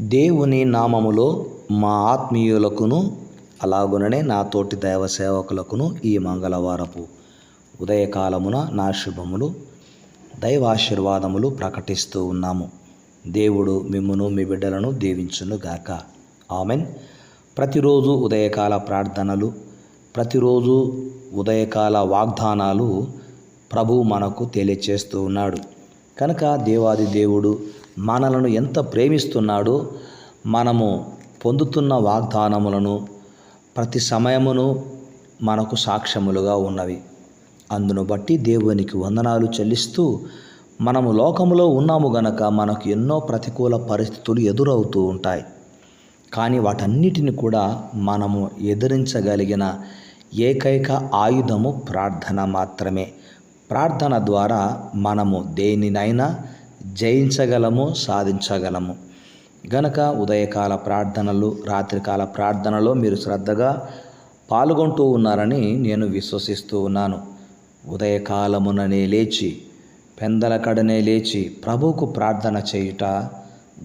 దేవుని నామములో మా ఆత్మీయులకును అలాగుననే నా తోటి దైవ సేవకులకును ఈ మంగళవారపు ఉదయకాలమున నా శుభములు దైవాశీర్వాదములు ప్రకటిస్తూ ఉన్నాము. దేవుడు మిమ్మును మీ బిడ్డలను దీవించును గాక ఆమెన్. ప్రతిరోజు ఉదయకాల ప్రార్థనలు ప్రతిరోజు ఉదయకాల వాగ్దానాలు ప్రభు మనకు తెలియచేస్తూ ఉన్నాడు. కనుక దేవాది దేవుడు మనలను ఎంత ప్రేమిస్తున్నాడో మనము పొందుతున్న వాగ్దానములను ప్రతి సమయమును మనకు సాక్ష్యములుగా ఉన్నవి. అందును బట్టి దేవునికి వందనాలు చెల్లిస్తూ మనము లోకములో ఉన్నాము గనక మనకు ఎన్నో ప్రతికూల పరిస్థితులు ఎదురవుతూ ఉంటాయి. కానీ వాటన్నిటిని కూడా మనము ఎదిరించగలిగిన ఏకైక ఆయుధము ప్రార్థన మాత్రమే. ప్రార్థన ద్వారా మనము దేనినైనా జయించగలము సాధించగలము. గనక ఉదయకాల ప్రార్థనలు రాత్రికాల ప్రార్థనలో మీరు శ్రద్ధగా పాల్గొంటూ ఉన్నారని నేను విశ్వసిస్తూ ఉన్నాను. ఉదయకాలముననే లేచి పెందల కడనే లేచి ప్రభువుకు ప్రార్థన చేయుట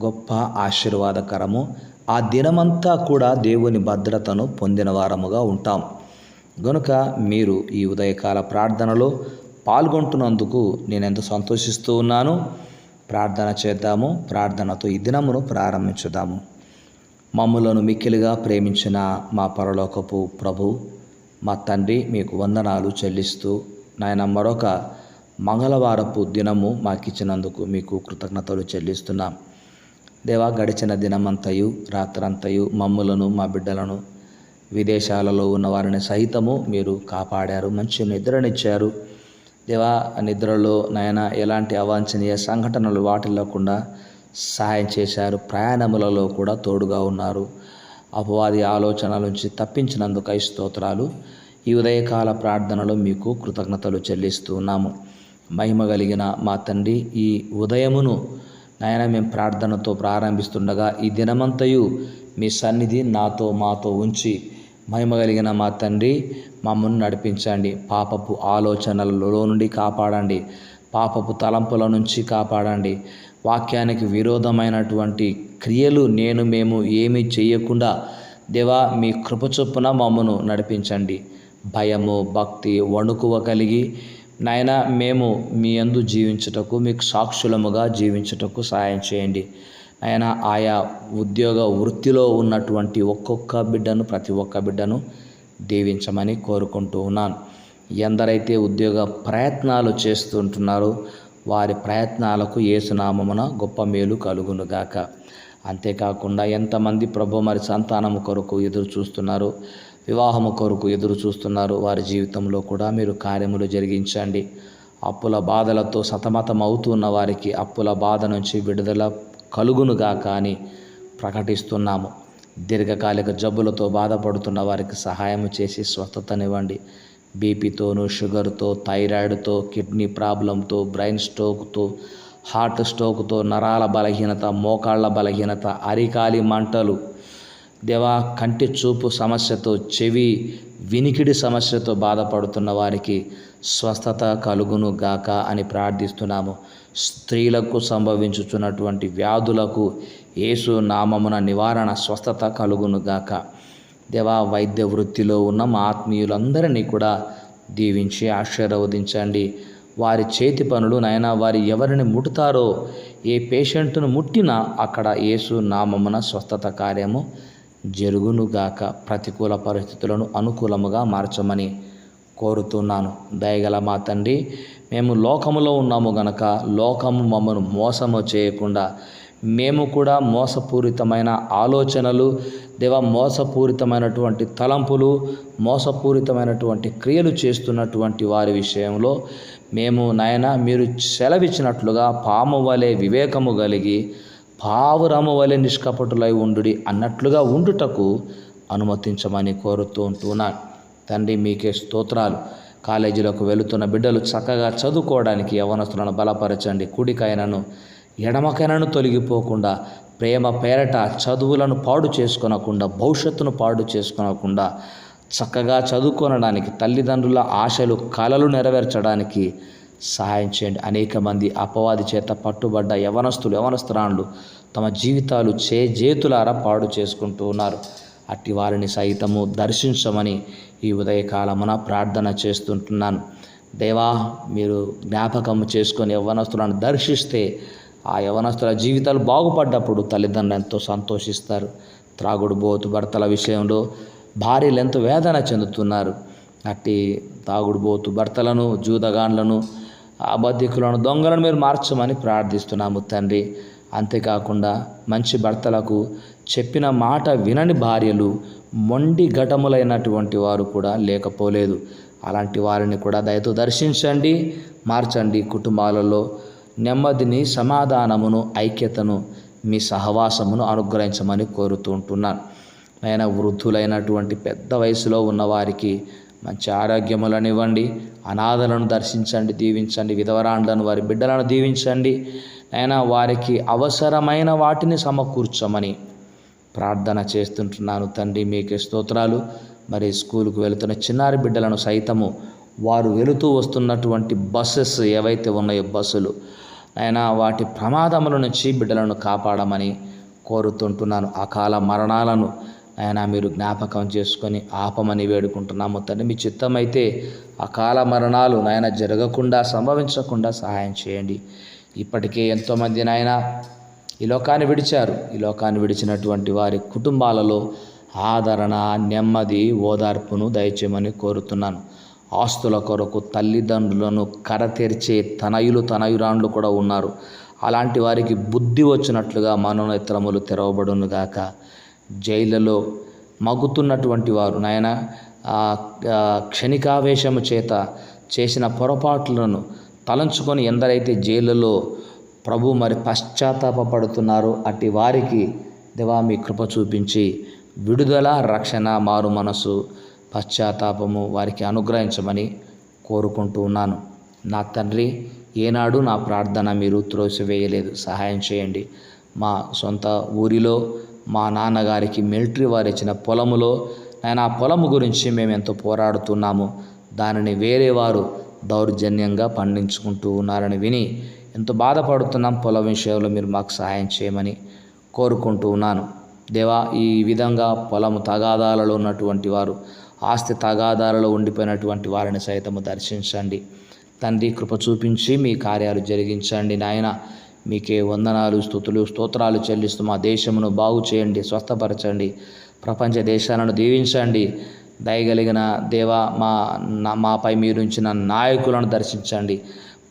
గొప్ప ఆశీర్వాదకరము. ఆ దినమంతా కూడా దేవుని భద్రతను పొందిన వారముగా ఉంటాం. గనుక మీరు ఈ ఉదయకాల ప్రార్థనలో పాల్గొంటున్నందుకు నేను ఎంత సంతోషిస్తూ ఉన్నాను? ప్రార్థన చేద్దాము. ప్రార్థనతో ఈ దినమును ప్రారంభించుదాము. మమ్ములను మిక్కిలిగా ప్రేమించిన మా పరలోకపు ప్రభు మా తండ్రి మీకు వందనాలు చెల్లిస్తూ నాయన మరొక మంగళవారపు దినము మాకిచ్చినందుకు మీకు కృతజ్ఞతలు చెల్లిస్తున్నాం. దేవా గడిచిన దినమంతయు రాత్రంతయు మమ్ములను మా బిడ్డలను విదేశాలలో ఉన్న వారిని సహితము మీరు కాపాడారు మంచి నిద్రనిచ్చారు. దేవా నిద్రలో నాయన ఎలాంటి అవాంఛనీయ సంఘటనలు వాటిల్లకుండా సహాయం చేశారు. ప్రయాణములలో కూడా తోడుగా ఉన్నారు. అపవాది ఆలోచనల నుంచి తప్పించినందుకై స్తోత్రాలు. ఈ ఉదయకాల ప్రార్థనలో మీకు కృతజ్ఞతలు చెల్లిస్తూ ఉన్నాము మహిమ కలిగిన మా తండ్రి ఈ ఉదయమును నాయన మేము ప్రార్థనతో ప్రారంభిస్తుండగా ఈ దినమంతయు మీ సన్నిధి నాతో మాతో ఉంచి మహిమ కలిగిన మా తండ్రి మమ్మల్ని నడిపించండి. పాపపు ఆలోచనలలో నుండి కాపాడండి. పాపపు తలంపుల నుంచి కాపాడండి. వాక్యానికి విరోధమైనటువంటి క్రియలు నేను మేము ఏమీ చేయకుండా దేవా మీ కృప చొప్పున మమ్మను నడిపించండి. భయము భక్తి వణుకువ కలిగి నాయన మేము మీ అందు జీవించుటకు మీకు సాక్షులముగా జీవించుటకు సహాయం చేయండి. ఆయన ఆయా ఉద్యోగ వృత్తిలో ఉన్నటువంటి ఒక్కొక్క బిడ్డను ప్రతి ఒక్క బిడ్డను దీవించమని కోరుకుంటూ ఉన్నాను. ఎందరైతే ఉద్యోగ ప్రయత్నాలు చేస్తుంటున్నారో వారి ప్రయత్నాలకు ఏసునామమున గొప్ప మేలు కలుగునుగాక అంతేకాకుండా ఎంతమంది ప్రభు మరి సంతానము కొరకు ఎదురు చూస్తున్నారు వివాహము కొరకు ఎదురు చూస్తున్నారు వారి జీవితంలో కూడా మీరు కార్యములు జరిగించండి. అప్పుల బాధలతో సతమతం అవుతున్న వారికి అప్పుల బాధ నుంచి విడుదల కలుగునుగాక అని ప్రకటిస్తున్నాము. దీర్ఘకాలిక జబ్బులతో బాధపడుతున్న వారికి సహాయం చేసి స్వస్థతనివ్వండి. బీపీతోనూ షుగర్తో థైరాయిడ్తో కిడ్నీ ప్రాబ్లంతో బ్రెయిన్ స్ట్రోక్తో హార్ట్ స్ట్రోక్తో నరాల బలహీనత మోకాళ్ళ బలహీనత అరికాలి మంటలు దేవా కంటి చూపు సమస్యతో చెవి వినికిడి సమస్యతో బాధపడుతున్న వారికి స్వస్థత కలుగును గాక అని ప్రార్థిస్తున్నాము. స్త్రీలకు సంభవించుచున్నటువంటి వ్యాధులకు యేసు నామమున నివారణ స్వస్థత కలుగును గాక. దేవా వైద్య వృత్తిలో ఉన్న మా ఆత్మీయులందరినీ కూడా దీవించి ఆశీర్వదించండి. వారి చేతి పనులు నైనా వారి ఎవరిని ముట్టుతారో ఏ పేషెంట్ను ముట్టినా అక్కడ యేసు నామమున స్వస్థత కార్యము జరుగునుగాక ప్రతికూల పరిస్థితులను అనుకూలముగా మార్చమని కోరుతున్నాను. దయగల మా తండ్రి మేము లోకములో ఉన్నాము గనక లోకము మమ్మను మోసము చేయకుండా మేము కూడా మోసపూరితమైన ఆలోచనలు దేవ మోసపూరితమైనటువంటి తలంపులు మోసపూరితమైనటువంటి క్రియలు చేస్తున్నటువంటి వారి విషయంలో మేము నాయన మీరు సెలవిచ్చినట్లుగా పాము వలె వివేకము కలిగి పావురము వలె నిష్కపటులై ఉండుడి అన్నట్లుగా ఉండుటకు అనుమతించమని కోరుతూ ఉంటున్నాను తండ్రి మీకే స్తోత్రాలు. కాలేజీలకు వెళుతున్న బిడ్డలు చక్కగా చదువుకోవడానికి యవనస్తులను బలపరచండి. కుడికైనను ఎడమకైనను తొలగిపోకుండా ప్రేమ పేరట చదువులను పాడు చేసుకొనకుండా భవిష్యత్తును పాడు చేసుకొనకుండా చక్కగా చదువుకొనడానికి తల్లిదండ్రుల ఆశలు కలలు నెరవేర్చడానికి సహాయం చేయండి. అనేక మంది అపవాది చేత పట్టుబడ్డ యవనస్తులు యవనస్తురాండ్లు తమ జీవితాలు చే చేతులారా పాడు చేసుకుంటూ ఉన్నారు. అట్టి వారిని సైతము దర్శించమని ఈ ఉదయకాలమున ప్రార్థన చేస్తుంటున్నాను. దేవా మీరు జ్ఞాపకం చేసుకొని యవ్వనస్తులను దర్శిస్తే ఆ యవనస్తుల జీవితాలు బాగుపడ్డప్పుడు తల్లిదండ్రులు ఎంతో సంతోషిస్తారు. త్రాగుడు బోతు భర్తల విషయంలో భార్యలు ఎంతో వేదన చెందుతున్నారు. అట్టి తాగుడు బోతు భర్తలను జూదగాండ్లను అబద్ధికులను దొంగలను మీరు మార్చమని ప్రార్థిస్తున్నాము తండ్రి. అంతేకాకుండా మంచి భర్తలకు చెప్పిన మాట వినని భార్యలు మొండి ఘటములైనటువంటి వారు కూడా లేకపోలేదు. అలాంటి వారిని కూడా దయతో దర్శించండి మార్చండి కుటుంబాలలో నెమ్మదిని సమాధానమును ఐక్యతను మీ సహవాసమును అనుగ్రహించమని కోరుతూ ఉంటున్నాను. ఆయన వృద్ధులైనటువంటి పెద్ద వయసులో ఉన్నవారికి మంచి ఆరోగ్యములనివ్వండి అనాథలను దర్శించండి దీవించండి విధవరాండ్లను వారి బిడ్డలను దీవించండి. అయినా వారికి అవసరమైన వాటిని సమకూర్చమని ప్రార్థన చేస్తుంటున్నాను తండ్రి మీకే స్తోత్రాలు. మరి స్కూల్కు వెళుతున్న చిన్నారి బిడ్డలను సైతము వారు వెళుతూ వస్తున్నటువంటి బస్సెస్ ఏవైతే ఉన్నాయో బస్సులు అయినా వాటి ప్రమాదముల నుంచి బిడ్డలను కాపాడమని కోరుతుంటున్నాను. అకాల మరణాలను ఆయన మీరు జ్ఞాపకం చేసుకొని ఆపమని వేడుకుంటున్నాము తండ్రి. మీ చిత్తమైతే అకాల మరణాలు నాయన జరగకుండా సంభవించకుండా సహాయం చేయండి. ఇప్పటికే ఎంతోమంది నాయన ఈ లోకాన్ని విడిచారు. ఈ లోకాన్ని విడిచినటువంటి వారి కుటుంబాలలో ఆదరణ నెమ్మది ఓదార్పును దయచేయమని కోరుతున్నాను. ఆస్తుల కొరకు తల్లిదండ్రులను కరతెరిచే తనయులు తనయురాండ్లు కూడా ఉన్నారు. అలాంటి వారికి బుద్ధి వచ్చినట్లుగా మనోనేత్రములు తెరవబడును గాక జైళ్ళలో మగ్గుతున్నటువంటి వారు. నాయన క్షణికావేశము చేత చేసిన పొరపాట్లను తలంచుకొని ఎందరైతే జైళ్ళలో ప్రభు మరి పశ్చాత్తాపడుతున్నారో అట్టి వారికి దేవా మీ కృప చూపించి విడుదల రక్షణ మారు మనసు పశ్చాత్తాపము వారికి అనుగ్రహించమని కోరుకుంటూ ఉన్నాను. నా తండ్రి ఏనాడు నా ప్రార్థన మీరు త్రోసివేయలేదు. సహాయం చేయండి. మా సొంత ఊరిలో మా నాన్నగారికి మిలిటరీ వారు ఇచ్చిన పొలములో నేను ఆ పొలము గురించి మేము ఎంతో పోరాడుతున్నాము. దానిని వేరే వారు దౌర్జన్యంగా పండించుకుంటూ ఉన్నారని విని ఎంతో బాధపడుతున్నాం పొలం విషయంలో మీరు మాకు సహాయం చేయమని కోరుకుంటూ ఉన్నాను. దేవా ఈ విధంగా పొలము తగాదాలలో ఉన్నటువంటి వారు ఆస్తి తగాదాలలో ఉండిపోయినటువంటి వారిని సైతము దర్శించండి. తండ్రి కృప చూపించి మీ కార్యాలు జరిగించండి నాయన. మీకే వందనాలు స్థుతులు స్తోత్రాలు చెల్లిస్తూ మా దేశమును బాగు చేయండి స్వస్థపరచండి ప్రపంచ దేశాలను దీవించండి. దయగలిగిన దేవా మా నా- మాపై మీరు ఉంచిన నాయకులను దర్శించండి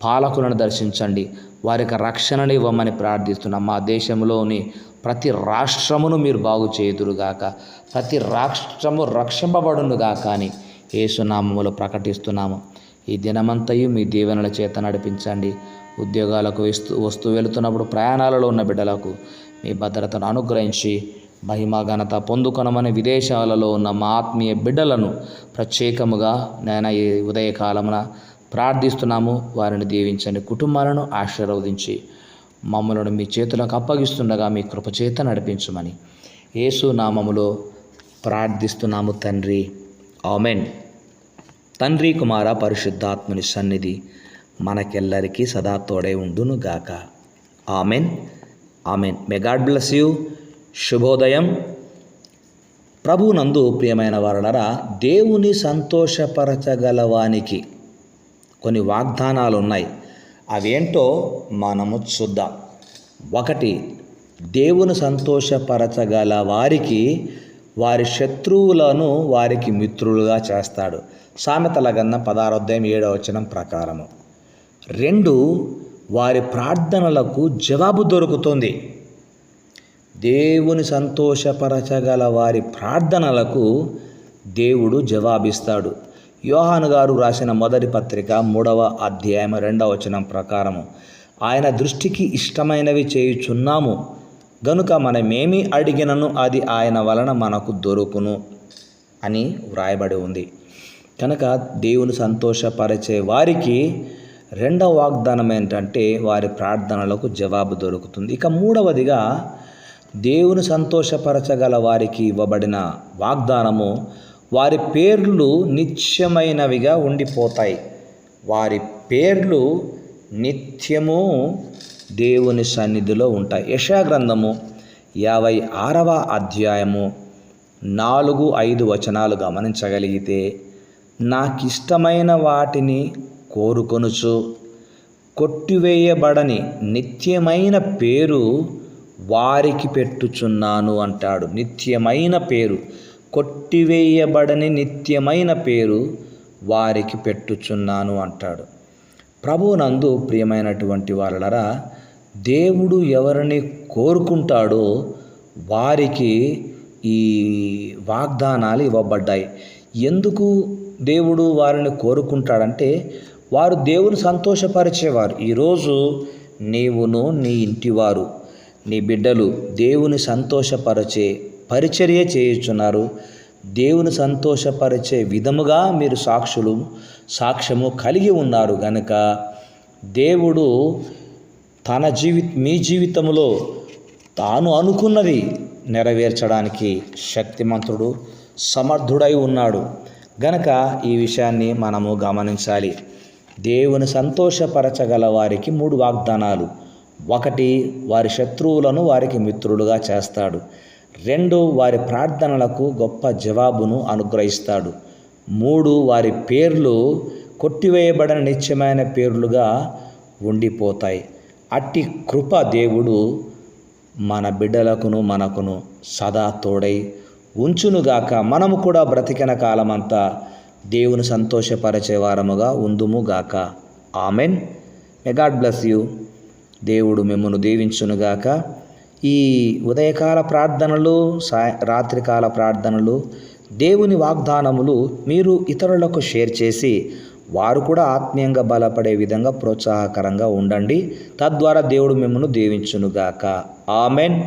పాలకులను దర్శించండి. వారికి రక్షణను ఇవ్వమని ప్రార్థిస్తున్నాం మా దేశంలోని ప్రతి రాష్ట్రమును మీరు బాగు చేయుదురుగాక ప్రతి రాష్ట్రము రక్షింపబడునుగాక అని ఏసునామములు ప్రకటిస్తున్నాము. ఈ దినమంతయు మీ దీవెనల చేత నడిపించండి. ఉద్యోగాలకు ఇస్తూ వస్తూ వెళుతున్నప్పుడు ప్రయాణాలలో ఉన్న బిడ్డలకు మీ భద్రతను అనుగ్రహించి మహిమ ఘనత పొందుకొనమని విదేశాలలో ఉన్న మా ఆత్మీయ బిడ్డలను ప్రత్యేకముగా నేను ఈ ఉదయకాలమున ప్రార్థిస్తున్నాము. వారిని దీవించండి కుటుంబాలను ఆశీర్వదించి మమ్మలను మీ చేతులకు అప్పగిస్తుండగా మీ కృపచేత నడిపించమని యేసు నామములో ప్రార్థిస్తున్నాము తండ్రి. ఆమెన్. తండ్రి కుమార పరిశుద్ధాత్ముని సన్నిధి. మనకెల్లరికీ సదా తోడే ఉండును గాక amen. Amen. May God bless you. శుభోదయం. ప్రభునందు ప్రియమైన వారలరా దేవుని సంతోషపరచగలవానికి కొన్ని వాగ్దానాలు ఉన్నాయి అవేంటో మనము చూద్దాం. ఒకటి దేవుని సంతోషపరచగల వారికి వారి శత్రువులను వారికి మిత్రులుగా చేస్తాడు. సామెతల గన్న పదారోధ్యాయం ఏడవచనం ప్రకారము. రెండు వారి ప్రార్థనలకు జవాబు దొరుకుతుంది. దేవుని సంతోషపరచగల వారి ప్రార్థనలకు దేవుడు జవాబిస్తాడు. యోహాను గారు రాసిన మొదటి పత్రిక మూడవ అధ్యాయం రెండవ వచనం ప్రకారము. ఆయన దృష్టికి ఇష్టమైనవి చేయుచున్నాము. గనుక మనమేమి అడిగినను అది ఆయన వలన మనకు దొరుకును అని వ్రాయబడి ఉంది. కనుక దేవుని సంతోషపరిచే వారికి రెండవ వాగ్దానం ఏంటంటే వారి ప్రార్థనలకు జవాబు దొరుకుతుంది. ఇక మూడవదిగా దేవుని సంతోషపరచగల వారికి ఇవ్వబడిన వాగ్దానము వారి పేర్లు నిత్యమైనవిగా ఉండిపోతాయి. వారి పేర్లు నిత్యము దేవుని సన్నిధిలో ఉంటాయి. యశాగ్రంథము యాభై ఆరవ అధ్యాయము నాలుగు ఐదు వచనాలు గమనించగలిగితే నాకిష్టమైన వాటిని కోరుకొనుచు. కొట్టివేయబడని నిత్యమైన పేరు వారికి పెట్టుచున్నాను అంటాడు. నిత్యమైన పేరు కొట్టివేయబడని నిత్యమైన పేరు వారికి పెట్టుచున్నాను అంటాడు. ప్రభువునందు ప్రియమైనటువంటి వాళ్ళరా దేవుడు ఎవరిని కోరుకుంటాడో వారికి ఈ వాగ్దానాలు ఇవ్వబడ్డాయి. ఎందుకు దేవుడు వారిని కోరుకుంటాడంటే వారు దేవుని సంతోషపరిచేవారు. ఈరోజు నీవును నీ ఇంటివారు నీ బిడ్డలు దేవుని సంతోషపరిచే పరిచర్య చేయుచున్నారు. దేవుని సంతోషపరిచే విధముగా మీరు సాక్షులు సాక్ష్యము కలిగి ఉన్నారు గనుక దేవుడు తన జీవి మీ జీవితంలో తాను అనుకున్నది నెరవేర్చడానికి శక్తిమంతుడు సమర్థుడై ఉన్నాడు. గనక ఈ విషయాన్ని మనము గమనించాలి. దేవుని సంతోషపరచగల వారికి మూడు వాగ్దానాలు. ఒకటి వారి శత్రువులను వారికి మిత్రులుగా చేస్తాడు. రెండు వారి ప్రార్థనలకు గొప్ప జవాబును అనుగ్రహిస్తాడు. మూడు వారి పేర్లు కొట్టివేయబడిన నిత్యమైన పేర్లుగా ఉండిపోతాయి. అట్టి కృప దేవుడు మన బిడ్డలకును మనకును సదా తోడై ఉంచునుగాక. మనము కూడా బ్రతికిన కాలమంతా దేవుని సంతోషపరిచే వారముగా ఉందుముగాక amen. May God bless you దేవుడు మిమ్మను దీవించునుగాక ఈ ఉదయకాల ప్రార్థనలు సాయ రాత్రికాల ప్రార్థనలు దేవుని వాగ్దానములు మీరు ఇతరులకు షేర్ చేసి వారు కూడా ఆత్మీయంగా బలపడే విధంగా ప్రోత్సాహకరంగా ఉండండి. తద్వారా దేవుడు మిమ్మల్ని దీవించునుగాక ఆమెన్.